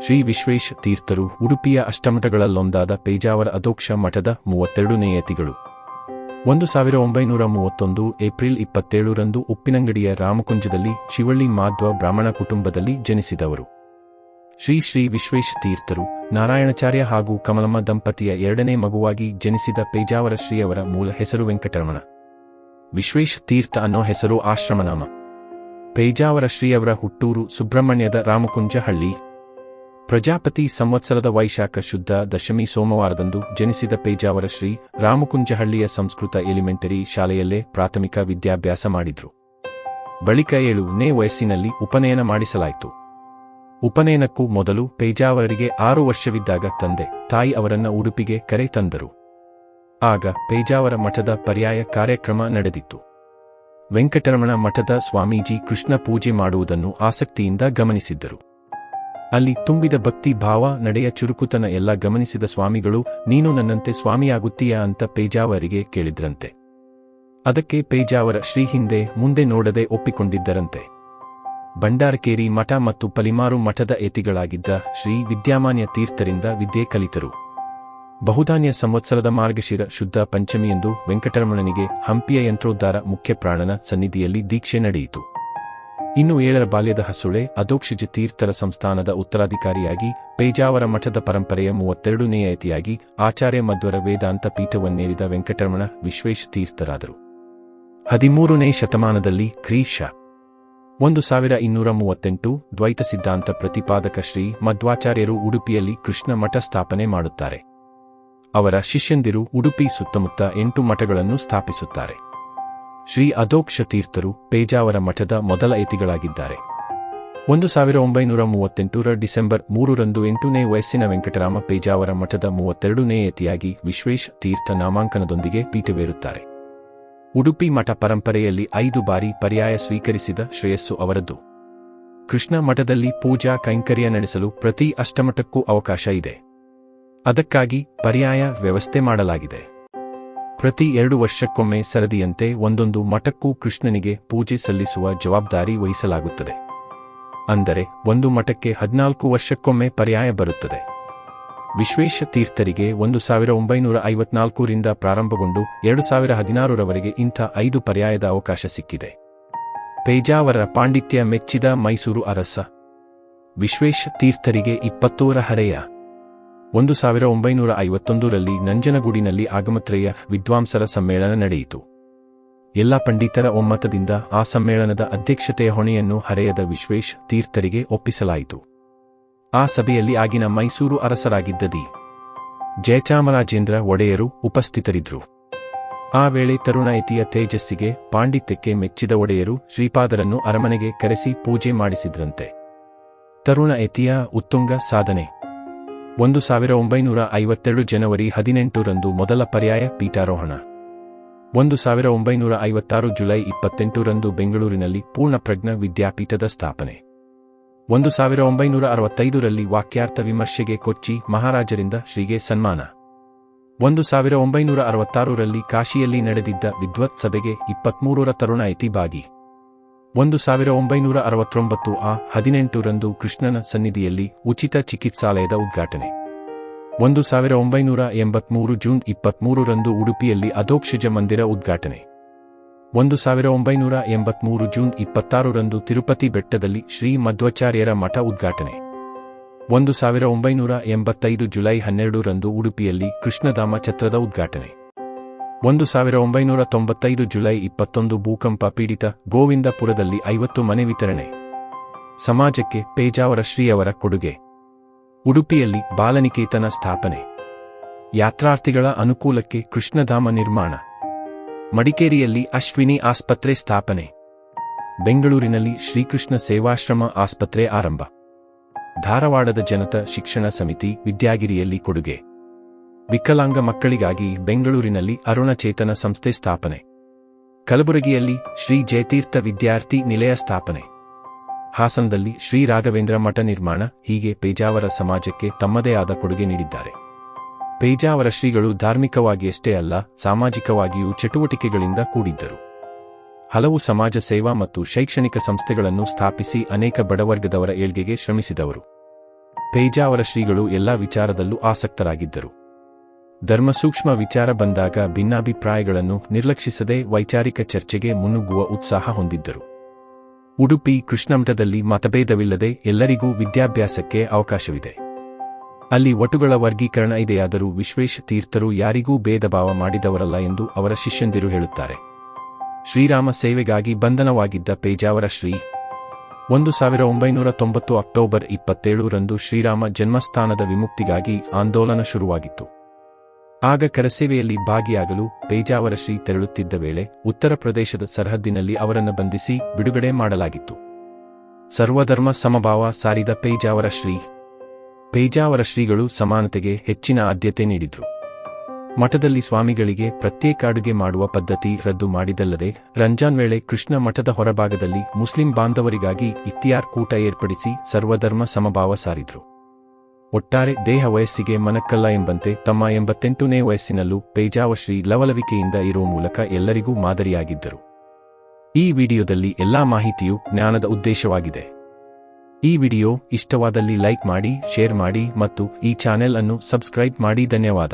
ಶ್ರೀ ವಿಶ್ವೇಶ ತೀರ್ಥರು ಉಡುಪಿಯ ಅಷ್ಟಮಠಗಳಲ್ಲೊಂದಾದ ಪೇಜಾವರ ಅಧೋಕ್ಷ ಮಠದ ಮೂವತ್ತೆರಡು ಯತಿಗಳು. ಒಂದು ಸಾವಿರ ಒಂಬೈನೂರ ಮೂವತ್ತೊಂದು ಏಪ್ರಿಲ್ ಇಪ್ಪತ್ತೇಳರಂದು ಉಪ್ಪಿನಂಗಡಿಯ ರಾಮಕುಂಜದಲ್ಲಿ ಶಿವಳ್ಳಿ ಮಾಧ್ವ ಬ್ರಾಹ್ಮಣ ಕುಟುಂಬದಲ್ಲಿ ಜನಿಸಿದವರು. ಶ್ರೀ ಶ್ರೀ ವಿಶ್ವೇಶ ತೀರ್ಥರು ನಾರಾಯಣಾಚಾರ್ಯ ಹಾಗೂ ಕಮಲಮ್ಮ ದಂಪತಿಯ ಎರಡನೇ ಮಗುವಾಗಿ ಜನಿಸಿದ ಪೇಜಾವರ ಶ್ರೀಯವರ ಮೂಲ ಹೆಸರು ವೆಂಕಟರಮಣ. ವಿಶ್ವೇಶ ತೀರ್ಥ ಅನ್ನೋ ಹೆಸರು ಆಶ್ರಮನಾಮ. ಪೇಜಾವರ ಶ್ರೀಯವರ ಹುಟ್ಟೂರು ಸುಬ್ರಹ್ಮಣ್ಯದ ರಾಮಕುಂಜ ಹಳ್ಳಿ ಪ್ರಜಾಪತಿ ಸಂವತ್ಸರದ ವೈಶಾಖ ಶುದ್ಧ ದಶಮಿ ಸೋಮವಾರದಂದು ಜನಿಸಿದ ಪೇಜಾವರ ಶ್ರೀ ರಾಮಕುಂಜಹಳ್ಳಿಯ ಸಂಸ್ಕೃತ ಎಲಿಮೆಂಟರಿ ಶಾಲೆಯಲ್ಲೇ ಪ್ರಾಥಮಿಕ ವಿದ್ಯಾಭ್ಯಾಸ ಮಾಡಿದ್ರು. ಬಳಿಕ ಏಳುನೇ ವಯಸ್ಸಿನಲ್ಲಿ ಉಪನಯನ ಮಾಡಿಸಲಾಯಿತು. ಉಪನಯನಕ್ಕೂ ಮೊದಲು ಪೇಜಾವರರಿಗೆ ಆರು ವರ್ಷವಿದ್ದಾಗ ತಂದೆ, ತಾಯಿ ಅವರನ್ನ ಉಡುಪಿಗೆ ಕರೆ ತಂದರು. ಆಗ ಪೇಜಾವರ ಮಠದ ಪರ್ಯಾಯ ಕಾರ್ಯಕ್ರಮ ನಡೆದಿತ್ತು. ವೆಂಕಟರಮಣ ಮಠದ ಸ್ವಾಮೀಜಿ ಕೃಷ್ಣ ಪೂಜೆ ಮಾಡುವುದನ್ನು ಆಸಕ್ತಿಯಿಂದ ಗಮನಿಸಿದ್ದರು. ಅಲ್ಲಿ ತುಂಬಿದ ಭಕ್ತಿ ಭಾವ ನಡೆಯ ಚುರುಕುತನ ಎಲ್ಲ ಗಮನಿಸಿದ ಸ್ವಾಮಿಗಳು, ನೀನು ನನ್ನಂತೆ ಸ್ವಾಮಿಯಾಗುತ್ತೀಯಾ? ಅಂತ ಪೇಜಾವರಿಗೆ ಕೇಳಿದ್ರಂತೆ. ಅದಕ್ಕೆ ಪೇಜಾವರ ಶ್ರೀ ಹಿಂದೆ ಮುಂದೆ ನೋಡದೆ ಒಪ್ಪಿಕೊಂಡಿದ್ದರಂತೆ. ಭಂಡಾರಕೇರಿ ಮಠ ಮತ್ತು ಪಲಿಮಾರು ಮಠದ ಏತಿಗಳಾಗಿದ್ದ ಶ್ರೀ ವಿದ್ಯಾಮಾನ್ಯ ತೀರ್ಥರಿಂದ ವಿದ್ಯೆ ಕಲಿತರು. ಬಹುಧಾನ್ಯ ಸಂವತ್ಸರದ ಮಾರ್ಗಶಿರ ಶುದ್ಧ ಪಂಚಮಿಯಂದು ವೆಂಕಟರಮಣನಿಗೆ ಹಂಪಿಯ ಯಂತ್ರೋದ್ಧಾರ ಮುಖ್ಯ ಪ್ರಾಣನ ಸನ್ನಿಧಿಯಲ್ಲಿ ದೀಕ್ಷೆ ನಡೆಯಿತು. ಇನ್ನು ಏಳರ ಬಾಲ್ಯದ ಹಸುಳೆ, ಅಧೋಕ್ಷಿಜ ತೀರ್ಥರ ಸಂಸ್ಥಾನದ ಉತ್ತರಾಧಿಕಾರಿಯಾಗಿ, ಪೇಜಾವರ ಮಠದ ಪರಂಪರೆಯ ಮೂವತ್ತೆರಡನೇ ಯತಿಯಾಗಿ ಆಚಾರ್ಯ ಮಧ್ವರ ವೇದಾಂತ ಪೀಠವನ್ನೇರಿದ ವೆಂಕಟರಮಣ ವಿಶ್ವೇಶ ತೀರ್ಥರಾದರು. ಹದಿಮೂರನೇ ಶತಮಾನದಲ್ಲಿ ಕ್ರೀಶ ಒಂದು ಸಾವಿರ ಇನ್ನೂರ ಮೂವತ್ತೆಂಟು, ದ್ವೈತ ಸಿದ್ಧಾಂತ ಪ್ರತಿಪಾದಕ ಶ್ರೀ ಮಧ್ವಾಚಾರ್ಯರು ಉಡುಪಿಯಲ್ಲಿ ಕೃಷ್ಣ ಮಠ ಸ್ಥಾಪನೆ ಮಾಡುತ್ತಾರೆ. ಅವರ ಶಿಷ್ಯಂದಿರು ಉಡುಪಿ ಸುತ್ತಮುತ್ತ ಎಂಟು ಮಠಗಳನ್ನು ಸ್ಥಾಪಿಸುತ್ತಾರೆ. ಶ್ರೀ ಅಧೋಕ್ಷ ತೀರ್ಥರು ಪೇಜಾವರ ಮಠದ ಮೊದಲ ಯತಿಗಳಾಗಿದ್ದಾರೆ. ಒಂದು ಸಾವಿರ ಒಂಬೈನೂರ ಮೂವತ್ತೆಂಟರ ಡಿಸೆಂಬರ್ ಮೂರರಂದು ಎಂಟನೇ ವಯಸ್ಸಿನ ವೆಂಕಟರಾಮ ಪೇಜಾವರ ಮಠದ ಮೂವತ್ತೆರಡನೇ ಯತಿಯಾಗಿ ವಿಶ್ವೇಶ ತೀರ್ಥ ನಾಮಾಂಕನದೊಂದಿಗೆ ಪೀಠವೇರುತ್ತಾರೆ. ಉಡುಪಿ ಮಠ ಪರಂಪರೆಯಲ್ಲಿ ಐದು ಬಾರಿ ಪರ್ಯಾಯ ಸ್ವೀಕರಿಸಿದ ಶ್ರೇಯಸ್ಸು ಅವರದ್ದು. ಕೃಷ್ಣ ಮಠದಲ್ಲಿ ಪೂಜಾ ಕೈಂಕರ್ಯ ನಡೆಸಲು ಪ್ರತಿ ಅಷ್ಟಮಠಕ್ಕೂ ಅವಕಾಶ ಇದೆ. ಅದಕ್ಕಾಗಿ ಪರ್ಯಾಯ ವ್ಯವಸ್ಥೆ ಮಾಡಲಾಗಿದೆ. ಪ್ರತಿ ಎರಡು ವರ್ಷಕ್ಕೊಮ್ಮೆ ಸರದಿಯಂತೆ ಒಂದೊಂದು ಮಠಕ್ಕೂ ಕೃಷ್ಣನಿಗೆ ಪೂಜೆ ಸಲ್ಲಿಸುವ ಜವಾಬ್ದಾರಿ ವಹಿಸಲಾಗುತ್ತದೆ. ಅಂದರೆ, ಒಂದು ಮಠಕ್ಕೆ ಹದಿನಾಲ್ಕು ವರ್ಷಕ್ಕೊಮ್ಮೆ ಪರ್ಯಾಯ ಬರುತ್ತದೆ. ವಿಶ್ವೇಶ ತೀರ್ಥರಿಗೆ ಒಂದು ಸಾವಿರ ಒಂಬೈನೂರ ಐವತ್ನಾಲ್ಕರಿಂದ ಪ್ರಾರಂಭಗೊಂಡು ಎರಡು ಸಾವಿರ ಹದಿನಾರರವರೆಗೆ ಇಂಥ ಐದು ಪರ್ಯಾಯದ ಅವಕಾಶ ಸಿಕ್ಕಿದೆ. ಪೇಜಾವರ ಪಾಂಡಿತ್ಯ ಮೆಚ್ಚಿದ ಮೈಸೂರು ಅರಸ. ವಿಶ್ವೇಶ ತೀರ್ಥರಿಗೆ ಇಪ್ಪತ್ತೋರ ಹರೆಯ. ಒಂದು ಸಾವಿರ ಒಂಬೈನೂರ ಐವತ್ತೊಂದರಲ್ಲಿ ನಂಜನಗೂಡಿನಲ್ಲಿ ಆಗಮತ್ರೇಯ ವಿದ್ವಾಂಸರ ಸಮ್ಮೇಳನ ನಡೆಯಿತು. ಎಲ್ಲ ಪಂಡಿತರ ಒಮ್ಮತದಿಂದ ಆ ಸಮ್ಮೇಳನದ ಅಧ್ಯಕ್ಷತೆಯ ಹೊಣೆಯನ್ನು ಹರೆಯದ ವಿಶ್ವೇಶ್ ತೀರ್ಥರಿಗೆ ಒಪ್ಪಿಸಲಾಯಿತು. ಆ ಸಭೆಯಲ್ಲಿ ಆಗಿನ ಮೈಸೂರು ಅರಸರಾಗಿದ್ದ ದಿ ಜಯಚಾಮರಾಜೇಂದ್ರ ಒಡೆಯರು ಉಪಸ್ಥಿತರಿದ್ದರು. ಆ ವೇಳೆ ತರುಣಾಯಿತಿಯ ತೇಜಸ್ಸಿಗೆ ಪಾಂಡಿತ್ಯಕ್ಕೆ ಮೆಚ್ಚಿದ ಒಡೆಯರು ಶ್ರೀಪಾದರನ್ನು ಅರಮನೆಗೆ ಕರೆಸಿ ಪೂಜೆ ಮಾಡಿಸಿದ್ರಂತೆ. ತರುಣ ಯತಿಯ ಉತ್ತುಂಗ ಸಾಧನೆ ಒಂದು ಸಾವಿರ ಒಂಬೈನೂರ ಐವತ್ತೆರಡು ಜನವರಿ ಹದಿನೆಂಟರಂದು ಮೊದಲ ಪರ್ಯಾಯ ಪೀಠಾರೋಹಣ. ಒಂದು ಸಾವಿರ ಒಂಬೈನೂರ ಐವತ್ತಾರು ಜುಲೈ ಇಪ್ಪತ್ತೆಂಟರಂದು ಬೆಂಗಳೂರಿನಲ್ಲಿ ಪೂರ್ಣಪ್ರಜ್ಞ ವಿದ್ಯಾಪೀಠದ ಸ್ಥಾಪನೆ. ಒಂದು ಸಾವಿರ ಒಂಬೈನೂರ ಅರವತ್ತೈದರಲ್ಲಿ ವಾಕ್ಯಾರ್ಥ ವಿಮರ್ಶೆಗೆ ಕೊಚ್ಚಿ ಮಹಾರಾಜರಿಂದ ಶ್ರೀಗೆ ಸನ್ಮಾನ. ಒಂದು ಸಾವಿರ ಒಂಬೈನೂರ ಅರವತ್ತಾರರಲ್ಲಿ ಕಾಶಿಯಲ್ಲಿ ನಡೆದಿದ್ದ ವಿದ್ವತ್ ಸಭೆಗೆ ಇಪ್ಪತ್ಮೂರರ ತರುಣಾಯಿತಿ ಭಾಗಿ. ಒಂದು ಸಾವಿರ ಒಂಬೈನೂರ ಅರವತ್ತೊಂಬತ್ತು ಆ ಹದಿನೆಂಟರಂದು ಕೃಷ್ಣನ ಸನ್ನಿಧಿಯಲ್ಲಿ ಉಚಿತ ಚಿಕಿತ್ಸಾಲಯದ ಉದ್ಘಾಟನೆ. ಒಂದು ಸಾವಿರ ಒಂಬೈನೂರ ಎಂಬತ್ಮೂರು ಜೂನ್ ಇಪ್ಪತ್ಮೂರರಂದು ಉಡುಪಿಯಲ್ಲಿ ಅಧೋಕ್ಷಜ ಮಂದಿರ ಉದ್ಘಾಟನೆ. ಒಂದು ಸಾವಿರ ಒಂಬೈನೂರ ಎಂಬತ್ಮೂರು ಜೂನ್ ಇಪ್ಪತ್ತಾರರಂದು ತಿರುಪತಿ ಬೆಟ್ಟದಲ್ಲಿ ಶ್ರೀ ಮಧ್ವಾಚಾರ್ಯರ ಮಠ ಉದ್ಘಾಟನೆ. ಒಂದು ಸಾವಿರ ಒಂಬೈನೂರ ಎಂಬತ್ತೈದು ಜುಲೈ ಹನ್ನೆರಡರಂದು ಉಡುಪಿಯಲ್ಲಿ ಕೃಷ್ಣಧಾಮ ಛತ್ರದ ಉದ್ಘಾಟನೆ. ಒಂದು ಸಾವಿರ ಒಂಬೈನೂರ ತೊಂಬತ್ತೈದು ಜುಲೈ ಇಪ್ಪತ್ತೊಂದು ಭೂಕಂಪ ಪೀಡಿತ ಗೋವಿಂದಪುರದಲ್ಲಿ ಐವತ್ತು ಮನೆ ವಿತರಣೆ. ಸಮಾಜಕ್ಕೆ ಪೇಜಾವರ ಶ್ರೀಯವರ ಕೊಡುಗೆ. ಉಡುಪಿಯಲ್ಲಿ ಬಾಲನಿಕೇತನ ಸ್ಥಾಪನೆ. ಯಾತ್ರಾರ್ಥಿಗಳ ಅನುಕೂಲಕ್ಕೆ ಕೃಷ್ಣಧಾಮ ನಿರ್ಮಾಣ. ಮಡಿಕೇರಿಯಲ್ಲಿ ಅಶ್ವಿನಿ ಆಸ್ಪತ್ರೆ ಸ್ಥಾಪನೆ. ಬೆಂಗಳೂರಿನಲ್ಲಿ ಶ್ರೀಕೃಷ್ಣ ಸೇವಾಶ್ರಮ ಆಸ್ಪತ್ರೆ ಆರಂಭ. ಧಾರವಾಡದ ಜನತ ಶಿಕ್ಷಣ ಸಮಿತಿ ವಿದ್ಯಾಗಿರಿಯಲ್ಲಿ ಕೊಡುಗೆ. ವಿಕಲಾಂಗ ಮಕ್ಕಳಿಗಾಗಿ ಬೆಂಗಳೂರಿನಲ್ಲಿ ಅರುಣಚೇತನ ಸಂಸ್ಥೆ ಸ್ಥಾಪನೆ. ಕಲಬುರಗಿಯಲ್ಲಿ ಶ್ರೀ ಜಯತೀರ್ಥ ವಿದ್ಯಾರ್ಥಿ ನಿಲಯ ಸ್ಥಾಪನೆ. ಹಾಸನದಲ್ಲಿ ಶ್ರೀ ರಾಘವೇಂದ್ರ ಮಠ ನಿರ್ಮಾಣ, ಹೀಗೆ ಪೇಜಾವರ ಸಮಾಜಕ್ಕೆ ತಮ್ಮದೇ ಆದ ಕೊಡುಗೆ ನೀಡಿದ್ದಾರೆ. ಪೇಜಾವರ ಶ್ರೀಗಳು ಧಾರ್ಮಿಕವಾಗಿ ಅಷ್ಟೇ ಅಲ್ಲ, ಸಾಮಾಜಿಕವಾಗಿಯೂ ಚಟುವಟಿಕೆಗಳಿಂದ ಕೂಡಿದ್ದರು. ಹಲವು ಸಮಾಜ ಸೇವಾ ಮತ್ತು ಶೈಕ್ಷಣಿಕ ಸಂಸ್ಥೆಗಳನ್ನು ಸ್ಥಾಪಿಸಿ ಅನೇಕ ಬಡವರ್ಗದವರ ಏಳ್ಗೆಗೆ ಶ್ರಮಿಸಿದವರು. ಪೇಜಾವರ ಶ್ರೀಗಳು ಎಲ್ಲಾ ವಿಚಾರದಲ್ಲೂ ಆಸಕ್ತರಾಗಿದ್ದರು. ಧರ್ಮಸೂಕ್ಷ್ಮ ವಿಚಾರ ಬಂದಾಗ ಭಿನ್ನಾಭಿಪ್ರಾಯಗಳನ್ನು ನಿರ್ಲಕ್ಷಿಸದೆ ವೈಚಾರಿಕ ಚರ್ಚೆಗೆ ಮುನ್ನುಗ್ಗುವ ಉತ್ಸಾಹ ಹೊಂದಿದ್ದರು. ಉಡುಪಿ, ಕೃಷ್ಣಮಠದಲ್ಲಿ ಮತಭೇದವಿಲ್ಲದೆ ಎಲ್ಲರಿಗೂ ವಿದ್ಯಾಭ್ಯಾಸಕ್ಕೆ ಅವಕಾಶವಿದೆ. ಅಲ್ಲಿ ಒಟುಗಳ ವರ್ಗೀಕರಣ ಇದೆಯಾದರೂ ವಿಶ್ವೇಶ ತೀರ್ಥರು ಯಾರಿಗೂ ಭೇದಭಾವ ಮಾಡಿದವರಲ್ಲ ಎಂದು ಅವರ ಶಿಷ್ಯಂದಿರು ಹೇಳುತ್ತಾರೆ. ಶ್ರೀರಾಮ ಸೇವೆಗಾಗಿ ಬಂಧನವಾಗಿದ್ದ ಪೇಜಾವರ ಶ್ರೀ. ಒಂದು ಸಾವಿರ ಒಂಬೈನೂರ ತೊಂಬತ್ತು ಅಕ್ಟೋಬರ್ ಇಪ್ಪತ್ತೇಳರಂದು ಶ್ರೀರಾಮ ಜನ್ಮಸ್ಥಾನದ ವಿಮುಕ್ತಿಗಾಗಿ ಆಂದೋಲನ ಶುರುವಾಗಿತ್ತು. ಆಗ ಕರಸೇವೆಯಲ್ಲಿ ಭಾಗಿಯಾಗಲು ಪೇಜಾವರ ಶ್ರೀ ತೆರಳುತ್ತಿದ್ದ ವೇಳೆ ಉತ್ತರ ಪ್ರದೇಶದ ಸರಹದ್ದಿನಲ್ಲಿ ಅವರನ್ನು ಬಂಧಿಸಿ ಬಿಡುಗಡೆ ಮಾಡಲಾಗಿತ್ತು. ಸರ್ವಧರ್ಮ ಸಮಭಾವ ಸಾರಿದ ಪೇಜಾವರ ಶ್ರೀ ಪೇಜಾವರ ಶ್ರೀಗಳು ಸಮಾನತೆಗೆ ಹೆಚ್ಚಿನ ಆದ್ಯತೆ ನೀಡಿದ್ರು. ಮಠದಲ್ಲಿ ಸ್ವಾಮಿಗಳಿಗೆ ಪ್ರತ್ಯೇಕ ಅಡುಗೆ ಮಾಡುವ ಪದ್ಧತಿ ರದ್ದು ಮಾಡಿದಲ್ಲದೆ ರಂಜಾನ್ ವೇಳೆ ಕೃಷ್ಣ ಮಠದ ಹೊರಭಾಗದಲ್ಲಿ ಮುಸ್ಲಿಂ ಬಾಂಧವರಿಗಾಗಿ ಇತ್ತಿಯಾರ್ ಕೂಟ ಏರ್ಪಡಿಸಿ ಸರ್ವಧರ್ಮ ಸಮಭಾವ ಸಾರಿದ್ರು. ಒಟ್ಟಾರೆ ದೇಹ ವಯಸ್ಸಿಗೆ ಮನಕ್ಕಲ್ಲ ಎಂಬಂತೆ ತಮ್ಮ ಎಂಬತ್ತೆಂಟನೇ ವಯಸ್ಸಿನಲ್ಲೂ ಪೇಜಾವಶ್ರೀ ಲವಲವಿಕೆಯಿಂದ ಇರುವ ಮೂಲಕ ಎಲ್ಲರಿಗೂ ಮಾದರಿಯಾಗಿದ್ದರು. ಈ ವಿಡಿಯೋದಲ್ಲಿ ಎಲ್ಲಾ ಮಾಹಿತಿಯು ಜ್ಞಾನದ ಉದ್ದೇಶವಾಗಿದೆ. ಈ ವಿಡಿಯೋ ಇಷ್ಟವಾದಲ್ಲಿ ಲೈಕ್ ಮಾಡಿ, ಶೇರ್ ಮಾಡಿ ಮತ್ತು ಈ ಚಾನೆಲ್ ಅನ್ನು ಸಬ್ಸ್ಕ್ರೈಬ್ ಮಾಡಿ ಧನ್ಯವಾದ.